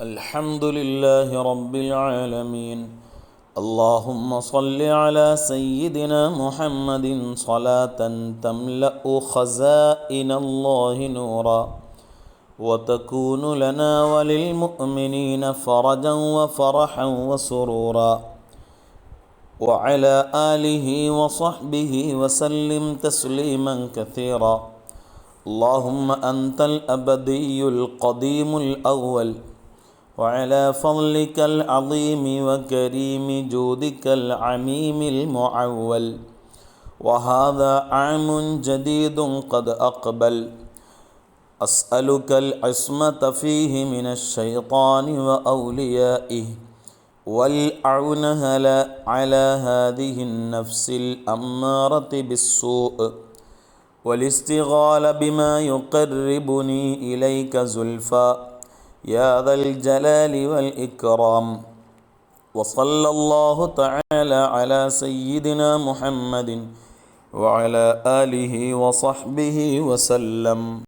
الحمد لله رب العالمين. اللهم صل على سيدنا محمد صلاة تملأ خزائن الله نورا. وتكون لنا وللمؤمنين فرجا وفرحا وسرورا. وعلى آله وصحبه وسلم تسليما كثيرا. اللهم أنت الأبدي القديم الأول. وعلى فضلك العظيم وكريم جودك العميم المعول. وهذا عام جديد قد أقبل. أسألك العصمة فيه من الشيطان وأوليائه. والعون على هذه النفس الأمارة بالسوء؟ والاستغال بما يقربني إليك زلفى. يا ذا الجلال والإكرام وصلى الله تعالى على سيدنا محمد وعلى آله وصحبه وسلم